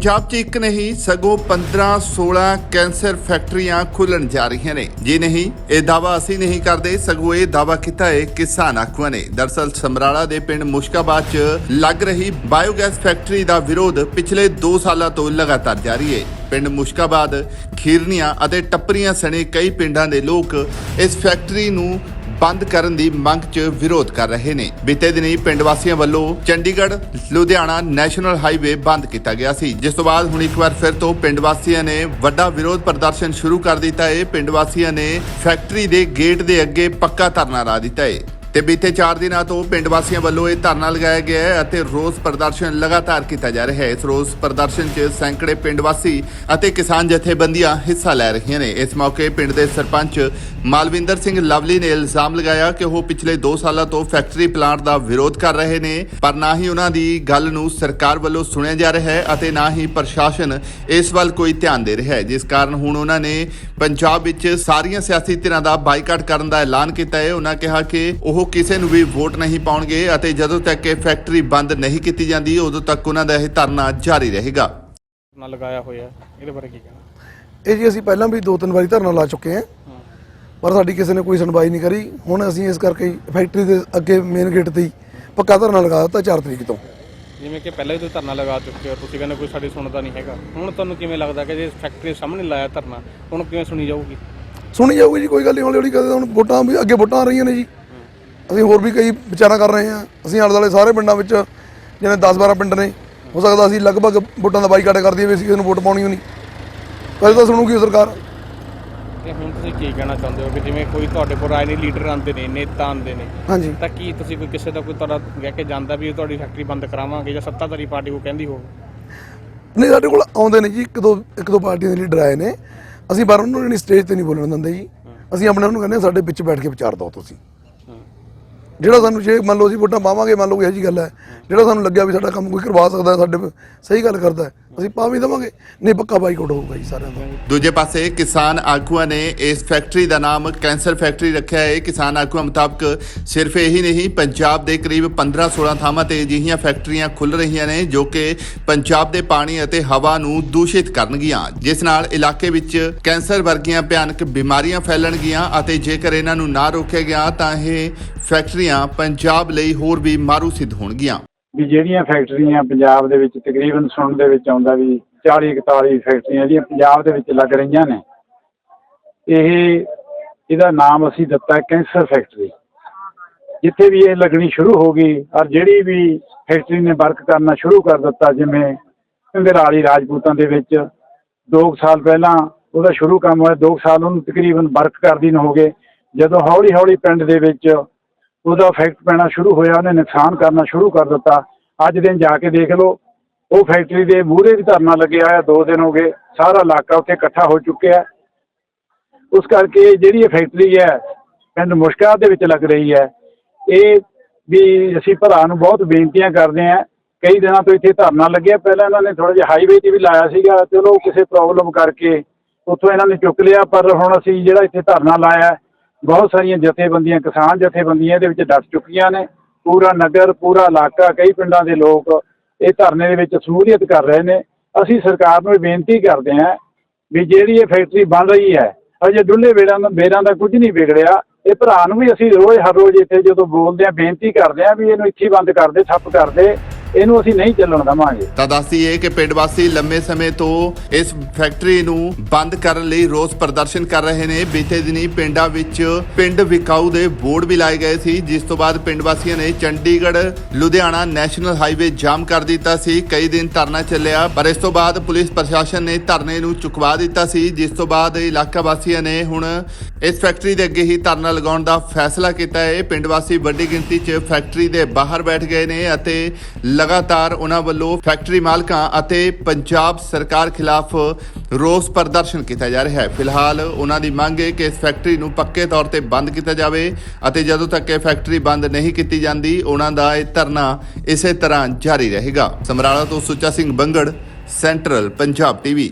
ਪੰਜਾਬ 'ਚ ਇੱਕ ਨਹੀਂ, ਸਗੋਂ 15-16 ਕੈਂਸਰ ਫੈਕਟਰੀਆਂ ਖੁੱਲਣ ਜਾ ਰਹੀਆਂ ਨੇ। ਜੀ ਨਹੀਂ, ਇਹ ਦਾਵਾ ਅਸੀਂ ਨਹੀਂ ਕਰਦੇ, ਸਗੋਂ ਇਹ ਦਾਵਾ ਕੀਤਾ ਹੈ ਕਿਸਾਨ ਆਗੂਆਂ ਨੇ। ਦਰਸਲ ਸਮਰਾਲਾ ਦੇ ਪਿੰਡ ਮੁਸ਼ਕਾਬਾਦ 'ਚ ਲੱਗ ਰਹੀ ਬਾਇਓਗੈਸ ਫੈਕਟਰੀ ਦਾ ਵਿਰੋਧ ਪਿਛਲੇ 2 ਸਾਲਾਂ ਤੋਂ ਲਗਾਤਾਰ ਜਾਰੀ ਹੈ। ਪਿੰਡ ਮੁਸ਼ਕਾਬਾਦ, ਖੀਰਨੀਆਂ ਅਤੇ ਟੱਪਰੀਆਂ ਸਣੇ ਕਈ ਪਿੰਡਾਂ ਦੇ ਲੋਕ ਇਸ ਫੈਕਟਰੀ ਨੂੰ ਬੰਦ ਕਰਨ ਦੀ ਮੰਗ 'ਚ ਵਿਰੋਧ ਕਰ ਰਹੇ ਨੇ। ਬੀਤੇ ਦਿਨੀ ਪਿੰਡ ਵਾਸੀਆਂ ਵੱਲੋਂ ਚੰਡੀਗੜ੍ਹ, ਲੁਧਿਆਣਾ ਨੈਸ਼ਨਲ ਹਾਈਵੇ ਬੰਦ ਕੀਤਾ ਗਿਆ ਸੀ। ਜਿਸ ਤੋਂ ਬਾਅਦ ਹੁਣ ਇੱਕ ਵਾਰ ਫਿਰ ਤੋਂ ਪਿੰਡ ਵਾਸੀਆਂ ਨੇ ਵੱਡਾ ਵਿਰੋਧ ਪ੍ਰਦਰਸ਼ਨ ਸ਼ੁਰੂ ਕਰ ਦਿੱਤਾ ਹੈ ਪਿੰਡ ਵਾਸੀਆਂ ਨੇ ਫੈਕਟਰੀ ਦੇ ਗੇਟ ਦੇ ਅੱਗੇ ਪੱਕਾ ਧਰਨਾ ਲਾ ਦਿੱਤਾ ਹੈ ਤੇ ਬੀਤੇ 4 ਦਿਨਾਂ ਤੋਂ ਪਿੰਡ ਵਾਸੀਆਂ ਵੱਲੋਂ ਇਹ ਧਰਨਾ ਲਗਾਇਆ ਗਿਆ ਹੈ ਅਤੇ ਰੋਸ ਪ੍ਰਦਰਸ਼ਨ ਲਗਾਤਾਰ ਕੀਤਾ ਜਾ ਰਿਹਾ ਹੈ। ਇਸ ਰੋਸ ਪ੍ਰਦਰਸ਼ਨ 'ਚ ਸੈਂਕੜੇ ਪਿੰਡ ਵਾਸੀ ਅਤੇ ਕਿਸਾਨ ਜਥੇਬੰਦੀਆਂ ਹਿੱਸਾ ਲੈ ਰਹੀਆਂ ਨੇ। ਇਸ ਮੌਕੇ ਪਿੰਡ ਦੇ ਸਰਪੰਚ ਮਾਲਵਿੰਦਰ ਸਿੰਘ ਲਵਲੀ ਨੇ ਇਲਜ਼ਾਮ ਲਗਾਇਆ ਕਿ ਉਹ ਪਿਛਲੇ 2 ਸਾਲਾਂ ਤੋਂ ਫੈਕਟਰੀ ਪਲਾਂਟ ਦਾ ਵਿਰੋਧ ਕਰ ਰਹੇ ਨੇ, ਪਰ ਨਾ ਹੀ ਉਹਨਾਂ ਦੀ ਗੱਲ ਨੂੰ ਸਰਕਾਰ ਵੱਲੋਂ ਸੁਣਿਆ ਜਾ ਰਿਹਾ ਹੈ ਅਤੇ ਨਾ ਹੀ ਪ੍ਰਸ਼ਾਸਨ ਇਸ ਵੱਲ ਕੋਈ ਧਿਆਨ ਦੇ ਰਿਹਾ ਹੈ। ਜਿਸ ਕਾਰਨ ਹੁਣ ਉਹਨਾਂ ਨੇ ਪੰਜਾਬ ਵਿੱਚ ਸਾਰੀਆਂ ਸਿਆਸੀ ਧਿਰਾਂ ਦਾ ਬਾਈਕਾਟ ਕਰਨ ਦਾ ਐਲਾਨ ਕੀਤਾ ਹੈ। ਉਹਨਾਂ ਕਿਹਾ ਕਿ ਉਹ ਕਿਸੇ ਨੂੰ ਵੀ ਵੋਟ ਨਹੀਂ ਪਾਉਣਗੇ ਅਤੇ ਜਦੋਂ ਤੱਕ ਇਹ ਫੈਕਟਰੀ ਬੰਦ ਨਹੀਂ ਕੀਤੀ ਜਾਂਦੀ ਉਦੋਂ ਤੱਕ ਉਹਨਾਂ ਦਾ ਇਹ ਧਰਨਾ ਜਾਰੀ ਰਹੇਗਾ। ਨਾ ਲਗਾਇਆ ਹੋਇਆ ਹੈ। ਇਹਦੇ ਬਾਰੇ ਕੀ ਕਹਿਣਾ? ਇਹ ਜੀ ਅਸੀਂ ਪਹਿਲਾਂ ਵੀ ਦੋ ਤਿੰਨ ਵਾਰੀ ਧਰਨਾ ਲਾ ਚੁੱਕੇ ਹਾਂ। ਪਰ ਸਾਡੀ ਕਿਸੇ ਨੇ ਕੋਈ ਸੁਣਵਾਈ ਨਹੀਂ ਕਰੀ। ਹੁਣ ਅਸੀਂ ਇਸ ਕਰਕੇ ਹੀ ਫੈਕਟਰੀ ਦੇ ਅੱਗੇ ਮੇਨ ਗੇਟ ਤੇ ਹੀ ਪੱਕਾ ਧਰਨਾ ਲਗਾ ਦਿੱਤਾ 4 ਤਰੀਕ ਤੋਂ। ਜਿਵੇਂ ਕਿ ਪਹਿਲਾਂ ਵੀ ਤੁਸੀਂ ਧਰਨਾ ਲਗਾ ਚੁੱਕੇ ਹੋ ਤੁਸੀਂ ਕਹਿੰਦੇ ਕੋਈ ਸਾਡੀ ਸੁਣਦਾ ਨਹੀਂ ਹੈਗਾ। ਹੁਣ ਤੁਹਾਨੂੰ ਕਿਵੇਂ ਲੱਗਦਾ ਕਿ ਜੇ ਫੈਕਟਰੀ ਸਾਹਮਣੇ ਲਾਇਆ ਧਰਨਾ ਹੁਣ ਕਿਵੇਂ ਸੁਣੀ ਜਾਊਗੀ? ਸੁਣੀ ਜਾਊਗੀ ਜੀ ਕੋਈ ਗੱਲ ਨਹੀਂ। ਹੌਲੀ ਹੌਲੀ ਕਦੇ ਹੁਣ ਵੋਟਾਂ ਵੀ ਅੱਗੇ ਵੋਟਾਂ ਆ ਰਹੀਆਂ ਨੇ ਜੀ। ਅਸੀਂ ਹੋਰ ਵੀ ਕਈ ਵਿਚਾਰਾਂ ਕਰ ਰਹੇ ਹਾਂ। ਅਸੀਂ ਆਲੇ ਦੁਆਲੇ ਸਾਰੇ ਪਿੰਡਾਂ ਵਿੱਚ ਜਿਵੇਂ 10-12 ਪਿੰਡ ਨੇ ਹੋ ਸਕਦਾ ਅਸੀਂ ਲਗਭਗ ਵੋਟਾਂ ਦਾ ਬਾਈਕਾਟ ਕਰ ਦਈਏ ਵੀ ਅਸੀਂ ਕਿਸੇ ਨੂੰ ਵੋਟ ਪਾਉਣੀ ਹੋਣੀ। ਪਹਿਲਾਂ ਤਾਂ ਸੁਣੂਗੀ ਸਰਕਾਰ। ਤੇ ਹੁਣ ਤੁਸੀਂ ਕੀ ਕਹਿਣਾ ਚਾਹੁੰਦੇ ਹੋ ਕਿ ਜਿਵੇਂ ਕੋਈ ਤੁਹਾਡੇ ਕੋਲ ਰਾਜਨੀ ਲੀਡਰ ਆਉਂਦੇ ਨੇ ਨੇਤਾ ਆਉਂਦੇ ਨੇ ਹਾਂਜੀ। ਤਾਂ ਕੀ ਤੁਸੀਂ ਕੋਈ ਕਿਸੇ ਦਾ ਕੋਈ ਤੁਹਾਡਾ ਕਹਿ ਕੇ ਜਾਂਦਾ ਵੀ ਤੁਹਾਡੀ ਫੈਕਟਰੀ ਬੰਦ ਕਰਾਵਾਂਗੇ ਜਾਂ ਸੱਤਾਧਾਰੀ ਪਾਰਟੀ ਕੋ ਕਹਿੰਦੀ ਹੋਵੇ? ਨਹੀਂ ਸਾਡੇ ਕੋਲ ਆਉਂਦੇ ਨੇ ਜੀ। ਇੱਕ ਦੋ ਇੱਕ ਦੋ ਪਾਰਟੀਆਂ ਦੇ ਲੀਡਰ ਆਏ ਨੇ। ਅਸੀਂ ਪਰ ਉਹਨਾਂ ਨੂੰ ਸਟੇਜ ਤੇ ਨਹੀਂ ਬੋਲਣ ਦਿੰਦੇ ਜੀ। ਅਸੀਂ ਆਪਣੇ ਆਪ ਨੂੰ ਕਹਿੰਦੇ ਸਾਡੇ ਵਿੱਚ ਬੈਠ ਕੇ ਵਿਚਾਰ ਦਿਓ ਤੁਸੀਂ। ਜਿਹੜਾ ਸਾਨੂੰ ਜੇ ਮੰਨ ਲਓ ਅਸੀਂ ਵੋਟਾਂ ਪਾਵਾਂਗੇ, ਮੰਨ ਲਓ ਇਹੋ ਜੀ ਗੱਲ ਹੈ, ਜਿਹੜਾ ਸਾਨੂੰ ਲੱਗਿਆ ਵੀ ਸਾਡਾ ਕੰਮ ਕੋਈ ਕਰਵਾ ਸਕਦਾ, ਸਾਡੇ ਸਹੀ ਗੱਲ ਕਰਦਾ ਅਸੀਂ ਪਾ ਵੀ ਦੇਵਾਂਗੇ। ਨਹੀਂ, ਪੱਕਾ ਬਾਈਕਾਟ ਹੋਊਗਾ ਜੀ ਸਾਰਿਆਂ ਦਾ। ਦੂਜੇ ਪਾਸੇ ਕਿਸਾਨ ਆਗੂਆਂ ਨੇ ਇਸ ਫੈਕਟਰੀ ਦਾ ਨਾਮ ਕੈਂਸਰ ਫੈਕਟਰੀ ਰੱਖਿਆ ਹੈ। ਕਿਸਾਨ ਆਗੂਆਂ ਮੁਤਾਬਕ ਸਿਰਫ ਇਹੀ ਨਹੀਂ, ਪੰਜਾਬ ਦੇ ਕਰੀਬ 15-16 ਥਾਵਾਂ ਤੇ ਅਜਿਹੀਆਂ ਫੈਕਟਰੀਆਂ ਖੁੱਲ ਰਹੀਆਂ ਨੇ, ਜੋ ਕਿ ਪੰਜਾਬ ਦੇ ਪਾਣੀ ਅਤੇ ਹਵਾ ਨੂੰ ਦੂਸ਼ਿਤ ਕਰਨਗੀਆਂ। ਜਿਸ ਨਾਲ ਇਲਾਕੇ ਵਿੱਚ ਕੈਂਸਰ ਵਰਗੀਆਂ ਭਿਆਨਕ ਬਿਮਾਰੀਆਂ ਫੈਲਣਗੀਆਂ ਅਤੇ ਜੇਕਰ ਇਹਨਾਂ ਨੂੰ ਨਾ ਰੋਕਿਆ ਗਿਆ ਤਾਂ ਇਹ ਫੈਕਟਰੀਆਂ ਪੰਜਾਬ ਲਈ ਹੋਰ ਵੀ ਮਾਰੂ ਸਿੱਧ ਹੋਣਗੀਆਂ। ਵੀ ਜਿਹੜੀਆਂ ਫੈਕਟਰੀਆਂ ਪੰਜਾਬ ਦੇ ਵਿੱਚ ਤਕਰੀਬਨ ਸੁਣਨ ਦੇ ਵਿੱਚ ਆਉਂਦਾ ਵੀ 40 41 ਫੈਕਟਰੀਆਂ ਜਿਹੜੀਆਂ ਪੰਜਾਬ ਦੇ ਵਿੱਚ ਲੱਗ ਰਹੀਆਂ ਨੇ, ਇਹ ਇਹਦਾ ਨਾਮ ਅਸੀਂ ਦਿੱਤਾ ਕੈਂਸਰ ਫੈਕਟਰੀ। ਜਿੱਥੇ ਵੀ ਇਹ ਲੱਗਣੀ ਸ਼ੁਰੂ ਹੋ ਗਈ ਔਰ ਜਿਹੜੀ ਵੀ ਫੈਕਟਰੀ ਨੇ ਵਰਕ ਕਰਨਾ ਸ਼ੁਰੂ ਕਰ ਦਿੱਤਾ, ਜਿਵੇਂ ਕੰਗਰਾਲੀ ਰਾਜਪੂਤਾਂ ਦੇ ਵਿੱਚ 2 ਸਾਲ ਪਹਿਲਾਂ ਉਹਦਾ ਸ਼ੁਰੂ ਕੰਮ ਹੋਇਆ 2 ਸਾਲ ਉਹਨੂੰ ਤਕਰੀਬਨ ਵਰਕ ਕਰਦੀ ਨੂੰ ਹੋ ਗਏ। ਜਦੋਂ ਹੌਲੀ ਹੌਲੀ ਪਿੰਡ ਦੇ ਵਿੱਚ ਉਹਦਾ ਇਫੈਕਟ ਪੈਣਾ ਸ਼ੁਰੂ ਹੋਇਆ, ਉਹਨੇ ਨੁਕਸਾਨ ਕਰਨਾ ਸ਼ੁਰੂ ਕਰ ਦਿੱਤਾ। ਅੱਜ ਦਿਨ ਜਾ ਕੇ ਦੇਖ ਲਓ, ਉਹ ਫੈਕਟਰੀ ਦੇ ਮੂਹਰੇ ਵੀ ਧਰਨਾ ਲੱਗਿਆ ਹੋਇਆ ਦੋ ਦਿਨ ਹੋ ਗਏ, ਸਾਰਾ ਇਲਾਕਾ ਉੱਥੇ ਇਕੱਠਾ ਹੋ ਚੁੱਕਿਆ ਉਸ ਕਰਕੇ ਜਿਹੜੀ ਇਹ ਫੈਕਟਰੀ ਹੈ ਪਿੰਡ ਮੁਸ਼ਕਾ ਦੇ ਵਿੱਚ ਲੱਗ ਰਹੀ ਹੈ। ਇਹ ਵੀ ਅਸੀਂ ਭਰਾ ਨੂੰ ਬਹੁਤ ਬੇਨਤੀਆਂ ਕਰਦੇ ਹਾਂ। ਕਈ ਦਿਨਾਂ ਤੋਂ ਇੱਥੇ ਧਰਨਾ ਲੱਗਿਆ। ਪਹਿਲਾਂ ਇਹਨਾਂ ਨੇ ਥੋੜਾ ਜਿਹਾ ਹਾਈਵੇ ਤੇ ਵੀ ਲਾਇਆ ਸੀਗਾ, ਚਲੋ ਕਿਸੇ ਪ੍ਰੋਬਲਮ ਕਰਕੇ ਉੱਥੋਂ ਇਹਨਾਂ ਨੇ ਚੁੱਕ ਲਿਆ, ਪਰ ਹੁਣ ਅਸੀਂ ਜਿਹੜਾ ਇੱਥੇ ਧਰਨਾ ਲਾਇਆ ਬਹੁਤ ਸਾਰੀਆਂ ਜਥੇਬੰਦੀਆਂ, ਕਿਸਾਨ ਜਥੇਬੰਦੀਆਂ ਇਹਦੇ ਵਿੱਚ ਡਟ ਚੁੱਕੀਆਂ ਨੇ। ਪੂਰਾ ਨਗਰ, ਪੂਰਾ ਇਲਾਕਾ, ਕਈ ਪਿੰਡਾਂ ਦੇ ਲੋਕ ਇਹ ਧਰਨੇ ਦੇ ਵਿੱਚ ਸ਼ਮੂਲੀਅਤ ਕਰ ਰਹੇ ਨੇ। ਅਸੀਂ ਸਰਕਾਰ ਨੂੰ ਇਹ ਬੇਨਤੀ ਕਰਦੇ ਹਾਂ ਵੀ ਜਿਹੜੀ ਇਹ ਫੈਕਟਰੀ ਬਣ ਰਹੀ ਹੈ, ਅਜੇ ਡੁੱਲੇ ਵੇੜਾਂ ਦਾ ਬੇਰਾਂ ਦਾ ਕੁਝ ਨਹੀਂ ਵਿਗੜਿਆ। ਇਹ ਭਰਾ ਨੂੰ ਵੀ ਅਸੀਂ ਰੋਜ਼ ਹਰ ਰੋਜ਼ ਇੱਥੇ ਜਦੋਂ ਬੋਲਦੇ ਆ ਬੇਨਤੀ ਕਰਦੇ ਆ ਵੀ ਇਹਨੂੰ ਇੱਥੇ ਬੰਦ ਕਰ ਦੇ ਠੱਪ ਕਰ ਦੇ। ਇਹਨੂੰ ਅਸੀਂ ਨਹੀਂ ਚੱਲਣ ਦੇਵਾਂਗੇ। ਤਾਂ ਦੱਸਦੀਏ ਕਿ ਪਿੰਡ ਵਾਸੀ ਲੰਮੇ ਸਮੇਂ ਤੋਂ ਇਸ ਫੈਕਟਰੀ ਨੂੰ ਬੰਦ ਕਰਨ ਲਈ ਰੋਸ ਪ੍ਰਦਰਸ਼ਨ ਕਰ ਰਹੇ ਨੇ। ਬੀਤੇ ਦਿਨੀ ਪਿੰਡਾਂ ਵਿੱਚ ਪਿੰਡ ਵਿਕਾਊ ਦੇ ਬੋਰਡ ਵੀ ਲਾਏ ਗਏ ਸੀ, ਜਿਸ ਤੋਂ ਬਾਅਦ ਪਿੰਡ ਵਾਸੀਆਂ ਨੇ Chandigarh, Ludhiana national highway jam ਕਰ ਦਿੱਤਾ ਸੀ। ਕਈ ਦਿਨ ਧਰਨਾ ਚੱਲਿਆ, ਪਰ ਇਸ ਤੋਂ ਬਾਅਦ ਪੁਲਿਸ ਪ੍ਰਸ਼ਾਸਨ ਨੇ ਧਰਨੇ ਨੂੰ ਚੁਕਵਾ ਦਿੱਤਾ ਸੀ, ਜਿਸ ਤੋਂ ਬਾਅਦ ਇਲਾਕਾ ਵਾਸੀਆਂ ਨੇ ਹੁਣ ਇਸ ਫੈਕਟਰੀ ਦੇ ਅੱਗੇ ਹੀ ਧਰਨਾ ਲਗਾਉਣ ਦਾ ਫੈਸਲਾ ਕੀਤਾ ਹੈ। ਪਿੰਡ ਵਾਸੀ ਵੱਡੀ ਗਿਣਤੀ 'ਚ ਫੈਕਟਰੀ ਦੇ ਬਾਹਰ ਬੈਠ ਗਏ ਨੇ ਅਤੇ ਲਗਾਤਾਰ ਉਹਨਾਂ ਵੱਲੋਂ ਫੈਕਟਰੀ ਮਾਲਕਾਂ ਅਤੇ ਪੰਜਾਬ ਸਰਕਾਰ ਖਿਲਾਫ ਰੋਸ ਪ੍ਰਦਰਸ਼ਨ ਕੀਤਾ ਜਾ ਰਿਹਾ ਹੈ। ਫਿਲਹਾਲ ਉਹਨਾਂ ਦੀ ਮੰਗ ਹੈ ਕਿ ਇਸ ਫੈਕਟਰੀ ਨੂੰ ਪੱਕੇ ਤੌਰ ਤੇ ਬੰਦ ਕੀਤਾ ਜਾਵੇ ਅਤੇ ਜਦੋਂ ਤੱਕ ਇਹ ਫੈਕਟਰੀ ਬੰਦ ਨਹੀਂ ਕੀਤੀ ਜਾਂਦੀ, ਉਹਨਾਂ ਦਾ ਇਹ ਧਰਨਾ ਇਸੇ ਤਰ੍ਹਾਂ ਜਾਰੀ ਰਹੇਗਾ। ਸਮਰਾਲਾ ਤੋਂ ਸੁੱਚਾ ਸਿੰਘ ਬੰਗੜ, ਸੈਂਟਰਲ ਪੰਜਾਬ ਟੀਵੀ।